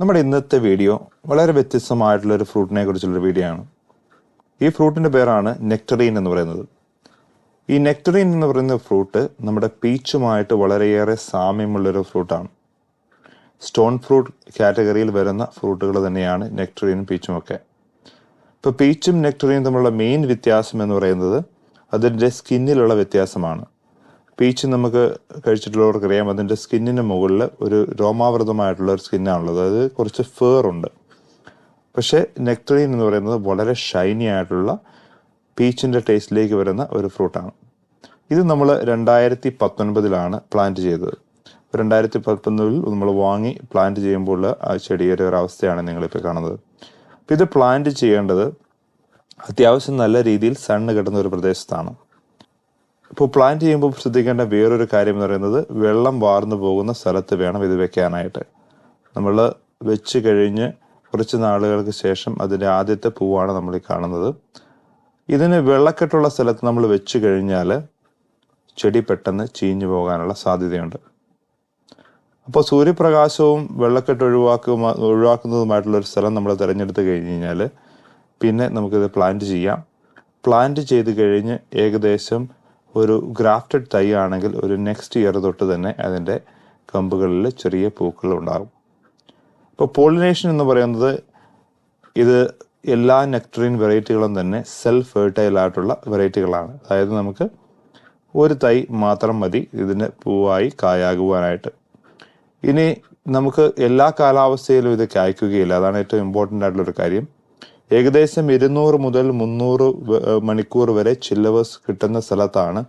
നമ്മുടെ ഇന്നത്തെ വീഡിയോ വളരെ വ്യത്യസ്തമായിട്ടുള്ള ഒരു ഫ്രൂട്ടിനെ കുറിച്ചുള്ള വീഡിയോ ആണ്. ഈ ഫ്രൂട്ടിന്റെ പേരാണ് നെക്ടറീൻ എന്ന് പറയുന്നത്. ഈ നെക്ടറീൻ എന്ന് പറയുന്ന ഫ്രൂട്ട് നമ്മുടെ പീച്ചുമായിട്ട് വളരെയേറെ സാമ്യമുള്ളൊരു ഫ്രൂട്ടാണ് സ്റ്റോൺ ഫ്രൂട്ട് കാറ്റഗറിയിൽ വരുന്ന ഫ്രൂട്ടുകൾ തന്നെയാണ് നെക്ടറീനും പീച്ചും ഒക്കെ. ഇപ്പോൾ പീച്ചും നെക്ടറീനും തമ്മിലുള്ള മെയിൻ വ്യത്യാസം എന്ന് പറയുന്നത് അതിന്റെ സ്കിന്നിലുള്ള വ്യത്യാസമാണ്. പീച്ച് നമുക്ക് കഴിച്ചിട്ടുള്ളവർക്ക് അറിയാം. അതിന്റെ സ്കിന്നിന് മുകളിൽ ഒരു രോമാവൃതമായിട്ടുള്ള ഒരു സ്കിന്നാണുള്ളത്. അതായത് കുറച്ച് ഫേർ ഉണ്ട്. പക്ഷേ നെക്ടറീൻ എന്ന് പറയുന്നത് വളരെ ഷൈനി ആയിട്ടുള്ള പീച്ചിന്റെ ടേസ്റ്റിലേക്ക് വരുന്ന ഒരു ഫ്രൂട്ടാണ്. ഇത് നമ്മൾ രണ്ടായിരത്തി പത്തൊൻപതിലാണ് പ്ലാന്റ് ചെയ്തത്. രണ്ടായിരത്തി പത്തൊൻപതിൽ നമ്മൾ വാങ്ങി പ്ലാന്റ് ചെയ്യുമ്പോൾ ആ ചെടിയുടെ ഒരു അവസ്ഥയാണ് നിങ്ങളിപ്പോൾ കാണുന്നത്. അപ്പോൾ ഇത് പ്ലാന്റ് ചെയ്യേണ്ടത് അത്യാവശ്യം നല്ല രീതിയിൽ സണ്ണ് കിട്ടുന്ന ഒരു പ്രദേശത്താണ്. ഇപ്പോൾ പ്ലാൻ ചെയ്യുമ്പോൾ ശ്രദ്ധിക്കേണ്ട വേറൊരു കാര്യം എന്ന് പറയുന്നത് വെള്ളം വാർന്നു പോകുന്ന സ്ഥലത്ത് വേണം ഇത് വെക്കാനായിട്ട്. നമ്മൾ വെച്ച് കഴിഞ്ഞ് കുറച്ച് നാളുകൾക്ക് ശേഷം അതിന്റെ ആദ്യത്തെ പൂവാണ് നമ്മൾ ഈ കാണുന്നത്. ഇതിന് വെള്ളക്കെട്ടുള്ള സ്ഥലത്ത് നമ്മൾ വെച്ച് കഴിഞ്ഞാൽ ചെടി പെട്ടെന്ന് ചീഞ്ഞു പോകാനുള്ള സാധ്യതയുണ്ട്. അപ്പോൾ സൂര്യപ്രകാശവും വെള്ളക്കെട്ട് ഒഴിവാക്കുക ഒഴിവാക്കുന്നതുമായിട്ടുള്ള ഒരു സ്ഥലം നമ്മൾ തിരഞ്ഞെടുത്ത് കഴിഞ്ഞ് കഴിഞ്ഞാൽ പിന്നെ നമുക്കിത് പ്ലാന്റ് ചെയ്യാം. പ്ലാന്റ് ചെയ്ത് കഴിഞ്ഞ് ഏകദേശം ഒരു ഗ്രാഫ്റ്റഡ് തൈ ആണെങ്കിൽ ഒരു നെക്സ്റ്റ് ഇയർ തൊട്ട് തന്നെ അതിന്റെ കമ്പുകളിൽ ചെറിയ പൂക്കൾ ഉണ്ടാകും. ഇപ്പോൾ പോളിനേഷൻ എന്ന് പറയുന്നത് ഇത് എല്ലാ നെക്ടറിൻ വെറൈറ്റികളും തന്നെ സെൽഫ് ഫെർട്ടൈൽ ആയിട്ടുള്ള വെറൈറ്റികളാണ് അതായത് നമുക്ക് ഒരു തൈ മാത്രം മതി ഇതിന് പൂവായി കായാകുവാനായിട്ട്. ഇനി നമുക്ക് എല്ലാ കാലാവസ്ഥയിലും ഇത് കായ്ക്കുകയില്ല. അതാണ് ഏറ്റവും ഇമ്പോർട്ടന്റ് ആയിട്ടുള്ള ഒരു കാര്യം. ഏകദേശം ഇരുന്നൂറ് മുതൽ മുന്നൂറ് മണിക്കൂർ വരെ ചില്ലവേഴ്സ് കിട്ടുന്ന സ്ഥലത്താണ്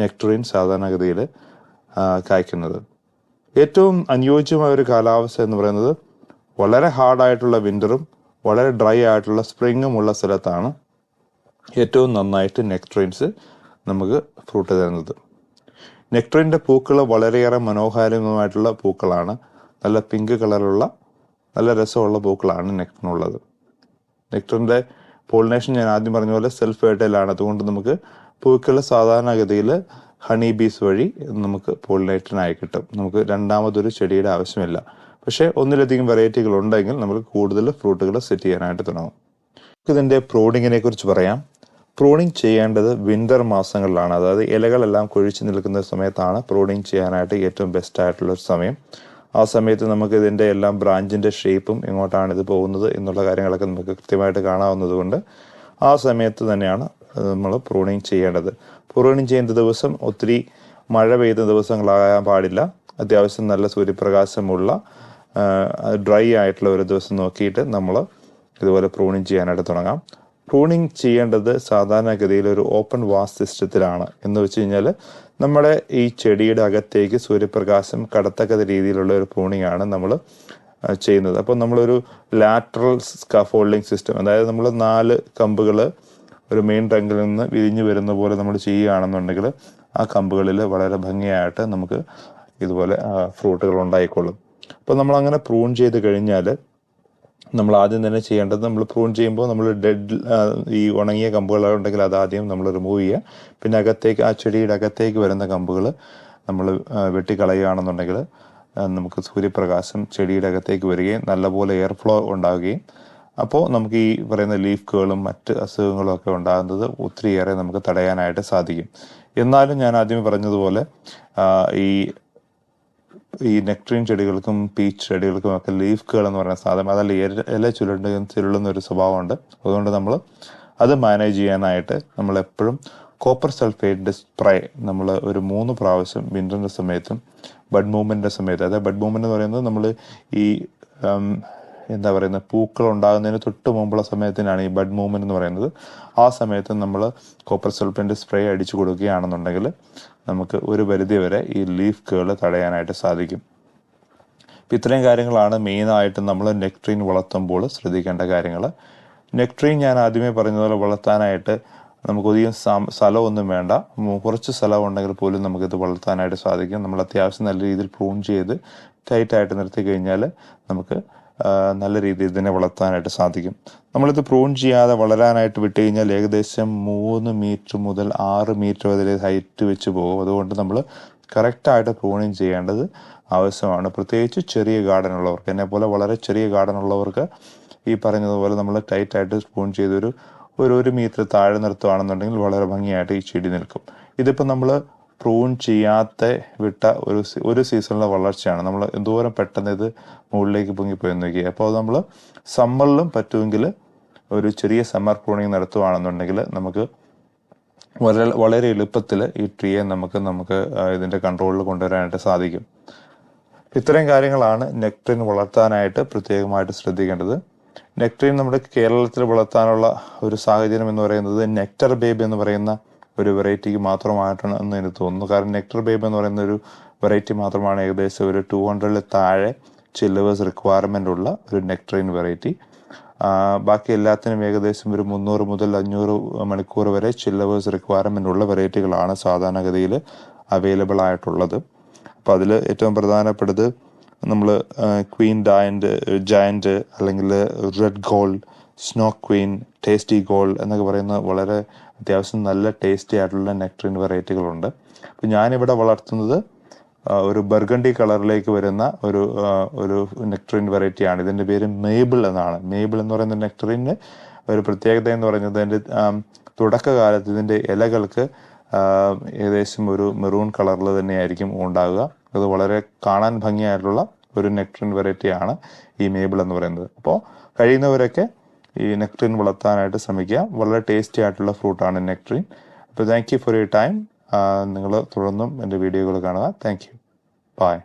നെക്ടറിൻ സാധാരണഗതിയിൽ കായ്ക്കുന്നത്. ഏറ്റവും അനുയോജ്യമായ ഒരു കാലാവസ്ഥ എന്ന് പറയുന്നത് വളരെ ഹാർഡായിട്ടുള്ള വിന്ററും വളരെ ഡ്രൈ ആയിട്ടുള്ള സ്പ്രിങ്ങും ഉള്ള സ്ഥലത്താണ് ഏറ്റവും നന്നായിട്ട് നെക്ട്രീൻസ് നമുക്ക് ഫ്രൂട്ട് തരുന്നത്. നെക്ട്രീന്റെ പൂക്കൾ വളരെയേറെ മനോഹാരിതമായിട്ടുള്ള പൂക്കളാണ്. നല്ല പിങ്ക് കളറുള്ള നല്ല രസമുള്ള പൂക്കളാണ് നെക്ടറിനുള്ളത്. നെക്ടറിന്റെ പോളിനേഷൻ ഞാൻ ആദ്യം പറഞ്ഞ പോലെ സെൽഫ് ഫേർട്ടൈലാണ് അതുകൊണ്ട് നമുക്ക് പൂക്കൾ സാധാരണഗതിയിൽ ഹണി ബീസ് വഴി നമുക്ക് പോളിനേറ്റനായി കിട്ടും. നമുക്ക് രണ്ടാമതൊരു ചെടിയുടെ ആവശ്യമില്ല. പക്ഷേ ഒന്നിലധികം വെറൈറ്റികൾ ഉണ്ടെങ്കിൽ നമുക്ക് കൂടുതൽ ഫ്രൂട്ടുകൾ സെറ്റ് ചെയ്യാനായിട്ട് തുടങ്ങും. ഇതിന്റെ പ്രോണിങ്ങിനെ കുറിച്ച് പറയാം. പ്രോണിങ് ചെയ്യേണ്ടത് വിന്റർ മാസങ്ങളിലാണ്. അതായത് ഇലകളെല്ലാം കൊഴിച്ചു നിൽക്കുന്ന സമയത്താണ് പ്രോണിങ് ചെയ്യാനായിട്ട് ഏറ്റവും ബെസ്റ്റ് ആയിട്ടുള്ള ഒരു സമയം. ആ സമയത്ത് നമുക്ക് ഇതിന്റെ എല്ലാം ബ്രാഞ്ചിന്റെ ഷേപ്പും എങ്ങോട്ടാണ് ഇത് പോകുന്നത് എന്നുള്ള കാര്യങ്ങളൊക്കെ നമുക്ക് കൃത്യമായിട്ട് കാണാവുന്നതുകൊണ്ട് ആ സമയത്ത് തന്നെയാണ് നമ്മൾ പ്രൂണിങ് ചെയ്യേണ്ടത്. പ്രൂണിങ് ചെയ്യുന്ന ദിവസം ഒത്തിരി മഴ പെയ്യുന്ന ദിവസങ്ങളാകാൻ പാടില്ല. അത്യാവശ്യം നല്ല സൂര്യപ്രകാശമുള്ള ഡ്രൈ ആയിട്ടുള്ള ഒരു ദിവസം നോക്കിയിട്ട് നമ്മൾ ഇതുപോലെ പ്രൂണിങ് ചെയ്യാനായിട്ട് തുടങ്ങാം. പ്രൂണിങ് ചെയ്യേണ്ടത് സാധാരണഗതിയിൽ ഒരു ഓപ്പൺ വാസ് സിസ്റ്റത്തിലാണ് എന്ന് വെച്ച് കഴിഞ്ഞാൽ നമ്മുടെ ഈ ചെടിയുടെ അകത്തേക്ക് സൂര്യപ്രകാശം കടത്തക്ക രീതിയിലുള്ള ഒരു പ്രൂണിങ് ആണ് നമ്മൾ ചെയ്യുന്നത്. അപ്പോൾ നമ്മളൊരു ലാറ്ററൽ സ്കാഫോൾഡിങ് സിസ്റ്റം അതായത് നമ്മൾ നാല് കമ്പുകൾ ഒരു മെയിൻ ട്രങ്കിൽ നിന്ന് വിരിഞ്ഞു വരുന്ന പോലെ നമ്മൾ ചെയ്യുകയാണെന്നുണ്ടെങ്കിൽ ആ കമ്പുകളിൽ വളരെ ഭംഗിയായിട്ട് നമുക്ക് ഇതുപോലെ ഫ്രൂട്ടുകൾ ഉണ്ടായിക്കൊള്ളും. അപ്പോൾ നമ്മൾ അങ്ങനെ പ്രൂൺ ചെയ്ത് കഴിഞ്ഞാൽ നമ്മൾ ആദ്യം തന്നെ ചെയ്യേണ്ടത് നമ്മൾ പ്രൂൺ ചെയ്യുമ്പോൾ നമ്മൾ ഡെഡ് ഈ ഉണങ്ങിയ കമ്പുകൾ ഉണ്ടെങ്കിൽ അത് ആദ്യം നമ്മൾ റിമൂവ് ചെയ്യുക. പിന്നെ അകത്തേക്ക് ആ ചെടിയുടെ അകത്തേക്ക് വരുന്ന കമ്പുകൾ നമ്മൾ വെട്ടിക്കളയുകയാണെന്നുണ്ടെങ്കിൽ നമുക്ക് സൂര്യപ്രകാശം ചെടിയുടെ അകത്തേക്ക് വരികയും നല്ലപോലെ എയർ ഫ്ലോ ഉണ്ടാവുകയും അപ്പോൾ നമുക്ക് ഈ പറയുന്ന ലീഫ് കേളും മറ്റ് അസുഖങ്ങളും ഒക്കെ ഉണ്ടാകുന്നത് ഒത്തിരിയേറെ നമുക്ക് തടയാനായിട്ട് സാധിക്കും. എന്നാലും ഞാൻ ആദ്യമേ പറഞ്ഞതുപോലെ ഈ ഈ നെക്ട്രീൻ ചെടികൾക്കും പീച്ച് ചെടികൾക്കും ഒക്കെ ലീഫ് കേൾ എന്ന് പറയുന്ന സാധനം അതല്ല ഇല- ചുരുണ്ടും ചുരുളുന്ന ഒരു സ്വഭാവമുണ്ട്. അതുകൊണ്ട് നമ്മൾ അത് മാനേജ് ചെയ്യാനായിട്ട് നമ്മൾ എപ്പോഴും കോപ്പർ സൾഫേറ്റിന്റെ സ്പ്രേ നമ്മൾ ഒരു മൂന്ന് പ്രാവശ്യം വിന്ററിന്റെ സമയത്തും ബഡ് മൂവ്മെന്റിന്റെ സമയത്ത് അതായത് ബഡ് മൂവ്മെന്റ് എന്ന് പറയുന്നത് നമ്മൾ ഈ എന്താ പറയുന്നത് പൂക്കൾ ഉണ്ടാകുന്നതിന് തൊട്ട് മുമ്പുള്ള സമയത്തിനാണ് ഈ ബഡ് മൂവ്മെന്റ് എന്ന് പറയുന്നത്. ആ സമയത്ത് നമ്മൾ കോപ്പർ സൾഫേറ്റ് സ്പ്രേ അടിച്ചു കൊടുക്കുകയാണെന്നുണ്ടെങ്കിൽ നമുക്ക് ഒരു പരിധി വരെ ഈ ലീഫ് കേൾ തടയാനായിട്ട് സാധിക്കും. ഇത്രയും കാര്യങ്ങളാണ് മെയിനായിട്ട് നമ്മൾ നെക്ട്രീൻ വളർത്തുമ്പോൾ ശ്രദ്ധിക്കേണ്ട കാര്യങ്ങൾ നെക്ട്രീൻ ഞാൻ ആദ്യമേ പറഞ്ഞതുപോലെ വളർത്താനായിട്ട് നമുക്ക് അധികം സ്ഥലമൊന്നും വേണ്ട. കുറച്ച് സ്ഥലം ഉണ്ടെങ്കിൽ പോലും നമുക്കിത് വളർത്താനായിട്ട് സാധിക്കും. നമ്മൾ അത്യാവശ്യം നല്ല രീതിയിൽ പ്രൂൺ ചെയ്ത് ടൈറ്റായിട്ട് നിർത്തി കഴിഞ്ഞാൽ നമുക്ക് നല്ല രീതിയിൽ ഇതിനെ വളർത്താനായിട്ട് സാധിക്കും. നമ്മളിത് പ്രൂൺ ചെയ്യാതെ വളരാനായിട്ട് വിട്ട് കഴിഞ്ഞാൽ ഏകദേശം മൂന്ന് മീറ്റർ മുതൽ ആറ് മീറ്റർ വരെ ഹൈറ്റ് വെച്ച് പോകും. അതുകൊണ്ട് നമ്മൾ കറക്റ്റായിട്ട് പ്രൂണിങ് ചെയ്യേണ്ടത് ആവശ്യമാണ്. പ്രത്യേകിച്ച് ചെറിയ ഗാർഡൻ ഉള്ളവർക്ക് എന്നെ പോലെ വളരെ ചെറിയ ഗാർഡൻ ഉള്ളവർക്ക് ഈ പറഞ്ഞതുപോലെ നമ്മൾ ടൈറ്റായിട്ട് സ്പൂൺ ചെയ്തൊരു ഒരു ഒരു മീറ്റർ താഴെ നിർത്തുകയാണെന്നുണ്ടെങ്കിൽ വളരെ ഭംഗിയായിട്ട് ഈ ചെടി നിൽക്കും. ഇതിപ്പോൾ നമ്മൾ പ്രൂൺ ചെയ്യാത്ത വിട്ട ഒരു ഒരു സീസണിലെ വളർച്ചയാണ്. നമ്മൾ എന്തോരം പെട്ടെന്ന് ഇത് മുകളിലേക്ക് പൊങ്ങിപ്പോയി നോക്കി അപ്പോൾ നമ്മൾ സമ്മറിലും പറ്റുമെങ്കിൽ ഒരു ചെറിയ സമ്മർ പ്രൂണിങ് നടത്തുകയാണെന്നുണ്ടെങ്കിൽ നമുക്ക് വളരെ വളരെ എളുപ്പത്തിൽ ഈ ട്രീയെ നമുക്ക് നമുക്ക് ഇതിന്റെ കൺട്രോളിൽ കൊണ്ടുവരാനായിട്ട് സാധിക്കും. ഇത്രയും കാര്യങ്ങളാണ് നെക്ട്രിൻ വളർത്താനായിട്ട് പ്രത്യേകമായിട്ട് ശ്രദ്ധിക്കേണ്ടത്. നെക്ട്രിൻ നമ്മുടെ കേരളത്തിൽ വളർത്താനുള്ള ഒരു സാഹചര്യം എന്ന് പറയുന്നത് നെക്ടർ ബേബ് എന്ന് പറയുന്ന ഒരു വെറൈറ്റിക്ക് മാത്രമായിട്ടാണ് എന്ന് എനിക്ക് തോന്നുന്നു. കാരണം നെക്ടർ ബേബ് എന്ന് പറയുന്ന ഒരു വെറൈറ്റി മാത്രമാണ് ഏകദേശം ഒരു ടു ഹൺഡ്രഡിൽ താഴെ ചില്ലവേഴ്സ് റിക്വയർമെന്റ് ഉള്ള ഒരു നെക്ട്രൈൻ വെറൈറ്റി ബാക്കി എല്ലാത്തിനും ഏകദേശം ഒരു മുന്നൂറ് മുതൽ അഞ്ഞൂറ് മണിക്കൂർ വരെ ചില്ലവേഴ്സ് റിക്വയർമെന്റ് ഉള്ള വെറൈറ്റികളാണ് സാധാരണഗതിയിൽ അവൈലബിൾ ആയിട്ടുള്ളത്. അപ്പോൾ അതിൽ ഏറ്റവും പ്രധാനപ്പെട്ടത് നമ്മൾ ക്വീൻ ഡയന്റ് ജയന്റ് അല്ലെങ്കിൽ red gold snow queen tasty gold എന്നൊക്കെ പറയുന്ന വളരെ അത്യാവശ്യം നല്ല ടേസ്റ്റി ആയിട്ടുള്ള നെക്ടറിൻ വെറൈറ്റികളുണ്ട് അപ്പോൾ ഞാനിവിടെ വളർത്തുന്നത് ഒരു ബർഗണ്ടി കളറിലേക്ക് വരുന്ന ഒരു ഒരു നെക്ടറിൻ വെറൈറ്റിയാണ് ഇതിന്റെ പേര് മേബിൾ എന്നാണ്. മേബിൾ എന്ന് പറയുന്ന നെക്ടറിന് ഒരു പ്രത്യേകത എന്ന് പറയുന്നത് അതിന്റെ തുടക്കകാലത്ത് ഇതിന്റെ ഇലകൾക്ക് ഏകദേശം ഒരു മെറൂൺ കളറിൽ തന്നെയായിരിക്കും ഉണ്ടാകുക അത് വളരെ കാണാൻ ഭംഗിയായിട്ടുള്ള ഒരു നെക്ടറിൻ വെറൈറ്റിയാണ് ഈ മേബിൾ എന്ന് പറയുന്നത്. അപ്പോൾ കഴിയുന്നവരൊക്കെ ഈ നെക്ട്രീൻ വളർത്താനായിട്ട് ശ്രമിക്കുക. വളരെ ടേസ്റ്റി ആയിട്ടുള്ള ഫ്രൂട്ടാണ് നെക്ട്രീൻ അപ്പോൾ thank you for your time നിങ്ങൾ തുടർന്നും എന്റെ വീഡിയോകൾ കാണുക. Thank you by